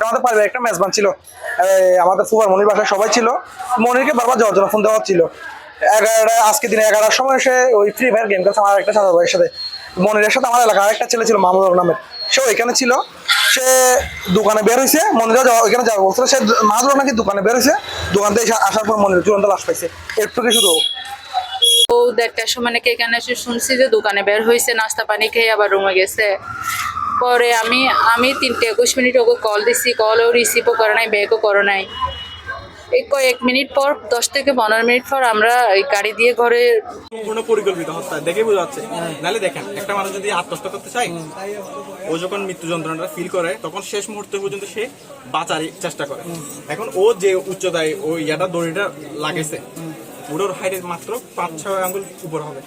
আমাদের পারিবারিক একটা মেজবান ছিল আমাদের সুপার মনির বাসায় সবাই ছিল। মনিরকে বারবার যাওয়ার ফোন দেওয়া হচ্ছিল। এগারোটা, আজকে দিনে এগারোটার সময় এসে ওই ফ্রি ফায়ার গেম খেলছে আমার একটা সাদা ভাইয়ের সাথে। মনিরের সাথে আমার এলাকার একটা ছেলে ছিল মামুদ নামের। সে ওইখানে ছিল। সে দোকানে বের হয়েছে মনিরা যাওয়া ওইখানে যাওয়া বলছিল, সে মাঝুর নাকি দোকানে বের হয়েছে দোকান থেকে আসার পর মন্দিরে চূড়ান্ত লাশ পাইছে। একটুকে শুধু ও দেড়টার সময় নাকি এখানে এসে শুনছি যে দোকানে বের হয়েছে নাস্তা পানি খেয়ে আবার রুমে গেছে। পরে আমি আমি তিনটে একুশ মিনিট ওকে কল দিছি। কলও রিসিভও করে নাই ব্যাকও করে নাই। এই কয়েক মিনিট পর দশ থেকে পনেরো মিনিট পর আমরা এই গাড়ি দিয়ে ঘরে সম্পূর্ণ পরিকল্পিত হত্যা দেখে বোঝা যাচ্ছে। নাহলে দেখেন একটা মানুষ যদি আত্মহত্যা করতে চায় ও যখন মৃত্যু যন্ত্রণাটা ফিল করে তখন শেষ মুহূর্ত পর্যন্ত সে বাঁচার চেষ্টা করে। এখন ও যে উচ্চতায় ও ইয়াটা দড়িটা লাগেছে ওটার হাইটের মাত্র পাঁচ ছয় আঙ্গুল উপর হবে।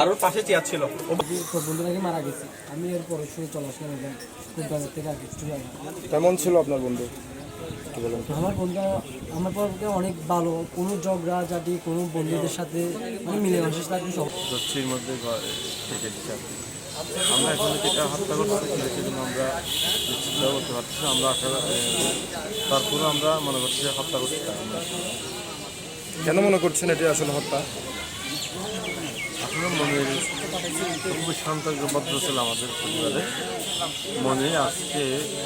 আর ওর পাশে চেয়ার ছিল। ও তোর মারা গেছে। আমি এরপরে শুয়ে চলে আসলাম থেকে আর কিছু কেমন ছিল আপনার বন্ধু? আমার বন্ধু আমার পক্ষে অনেক ভালো কোনো ঝগড়া জাতি কোনো বন্ধুদের সাথে মানে মিলেমিশে থাকবে সব দস্যির মধ্যে ঘরে থেকে দিচ্ছে আমরা এখন যেটা হত্যা করতে সেজন্য আমরা নিশ্চিত করতে পারছি না। আমরা আশা তারপরে আমরা মনে করছি যে হত্যা করতে কেন মনে করছেন এটি আসলে হত্যা? আসলে মনের খুবই শান্ত ভদ্র ছিল আমাদের পরিবারে। মনে আজকে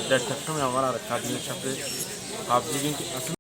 দেড়টার সময় আমার আর কাজিনের সাথে haben